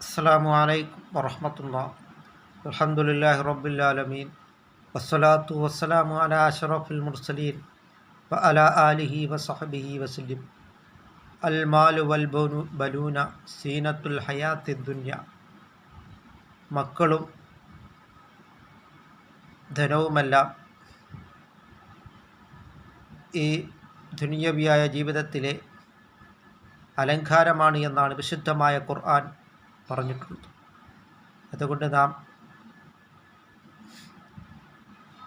السلام عليكم ورحمة الله الحمد لله رب العالمين والصلاة والسلام على أشرف المرسلين وعلى آله وصحبه وسلم المال والبنون سينة الحياة الدنيا മക്കളും ധനവുമെല്ലാം ഈ ദുനിയവിയായ ജീവിതത്തിലെ അലങ്കാരമാണ് എന്നാണ് വിശുദ്ധമായ ഖുർആൻ പറഞ്ഞിട്ടുള്ളത് അതുകൊണ്ട് നാം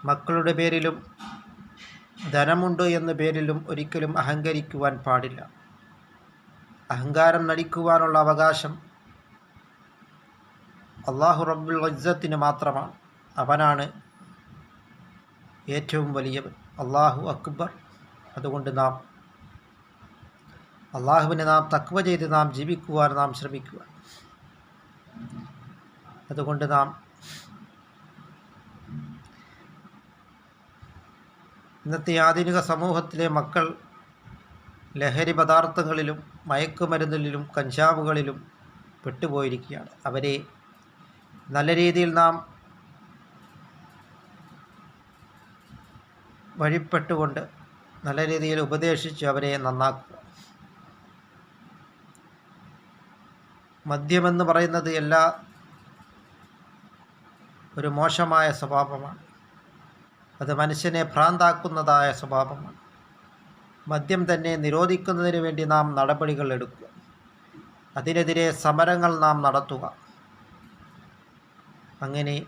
മക്കളുടെ പേരിലും ധനമുണ്ട് എന്ന പേരിലും ഒരിക്കലും അഹങ്കരിക്കുവാൻ പാടില്ല. അഹങ്കാരം നടിക്കുവാനുള്ള അവകാശം അള്ളാഹു റബ്ബുൽ വജ്ജത്തിന് മാത്രമാണ്. അവനാണ് ഏറ്റവും വലിയവൻ. അള്ളാഹു അക്ബർ. അതുകൊണ്ട് നാം അള്ളാഹുവിനെ നാം തക്വ ചെയ്ത് നാം ജീവിക്കുവാൻ നാം ശ്രമിക്കുക. അതുകൊണ്ട് നാം ഇന്നത്തെ ആധുനിക സമൂഹത്തിലെ മക്കൾ ലഹരി പദാർത്ഥങ്ങളിലും മയക്കുമരുന്നിലും കഞ്ചാവുകളിലും പെട്ടുപോയിരിക്കുകയാണ്. അവരെ നല്ല രീതിയിൽ നാം വഴിപ്പെട്ടുകൊണ്ട് നല്ല രീതിയിൽ ഉപദേശിച്ച് അവരെ നന്നാക്കുക. മദ്യമെന്ന് പറയുന്നത് എല്ലാ ഒരു മോശമായ സ്വഭാവമാണ്. അത് മനുഷ്യനെ ഭ്രാന്താക്കുന്നതായ സ്വഭാവമാണ്. മദ്യം തന്നെ നിരോധിക്കുന്നതിന് വേണ്ടി നാം നടപടികൾ എടുക്കുക. അതിനെതിരെ സമരങ്ങൾ നാം നടത്തുക. അങ്ങനെ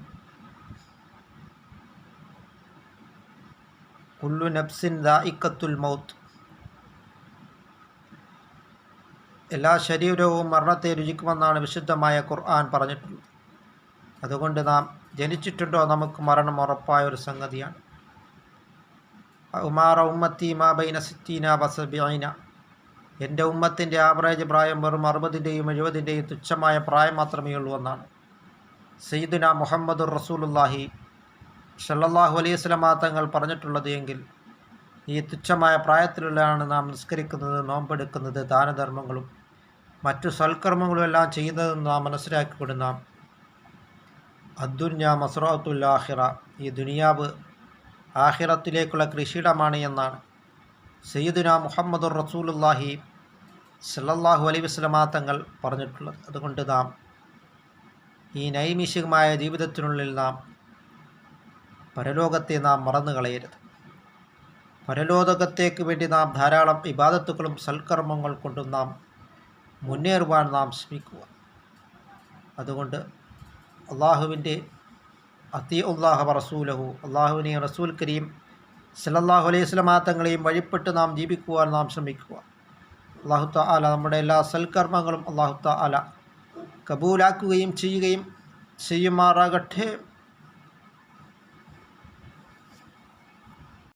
കുല്ലു നബ്സിൻ ദായിക്കത്തുൽ മൗത്ത്. എല്ലാ ശരീരവും മരണത്തെ രുചിക്കുമെന്നാണ് വിശുദ്ധമായ ഖുർആൻ പറഞ്ഞിട്ടുള്ളത്. അതുകൊണ്ട് നാം ജനിച്ചിട്ടുണ്ടോ നമുക്ക് മരണം ഉറപ്പായ ഒരു സംഗതിയാണ്. ഉമാറ ഉമ്മത്തി മാബൈന സിറ്റീന ബസബീന എന്റെ ഉമ്മത്തിന്റെ ആവറേജ് പ്രായം വെറും അറുപതിന്റെയും എഴുപതിന്റെയും തുച്ഛമായ പ്രായം മാത്രമേ ഉള്ളൂ എന്നാണ്. സയ്യിദുന മുഹമ്മദ് റസൂലുല്ലാഹി ഷല്ലാഹു അലൈഹി സ്വലമാ തങ്ങൾ പറഞ്ഞിട്ടുള്ളത് എങ്കിൽ ഈ തുച്ഛമായ പ്രായത്തിലുള്ളതാണ് നാം നിസ്കരിക്കുന്നത് നോമ്പെടുക്കുന്നത് ദാനധർമ്മങ്ങളും മറ്റു സൽക്കർമ്മങ്ങളും എല്ലാം ചെയ്യുന്നതെന്ന് നാം മനസ്സിലാക്കിക്കൊണ്ട് നാം അദ്ദുന്യ മസ്രോത്തുല്ലാഹിറ ഈ ദുനിയാവ് ആഹിറത്തിലേക്കുള്ള കൃഷിയിടമാണ് എന്നാണ്. സയ്യിദുന മുഹമ്മദുർ റസൂലുല്ലാഹി സല്ലല്ലാഹു അലൈ വസ്ലമാ തങ്ങൾ പറഞ്ഞിട്ടുള്ളത്. അതുകൊണ്ട് നാം ഈ നൈമിഷികമായ ജീവിതത്തിനുള്ളിൽ നാം പരലോകത്തെ നാം മറന്നു കളയരുത്. പരലോകത്തേക്ക് വേണ്ടി നാം ധാരാളം ഇബാദത്തുകളും സൽക്കർമ്മങ്ങൾ കൊണ്ടും നാം മുന്നേറുവാൻ നാം ശ്രമിക്കുക. അതുകൊണ്ട് അള്ളാഹുവിന്റെ അത്തി ഉള്ളാഹ റസൂലഹു അള്ളാഹുവിനെയും റസൂൽ കരീം സലല്ലാഹു അലൈഹി സ്വലമാ തങ്ങളെയും വഴിപ്പെട്ട് നാം ജീവിക്കുവാൻ നാം ശ്രമിക്കുക. അള്ളാഹു ആല നമ്മുടെ എല്ലാ സൽക്കർമ്മങ്ങളും അള്ളാഹു ആല കബൂലാക്കുകയും ചെയ്യുകയും ചെയ്യുമാറാകട്ടെ.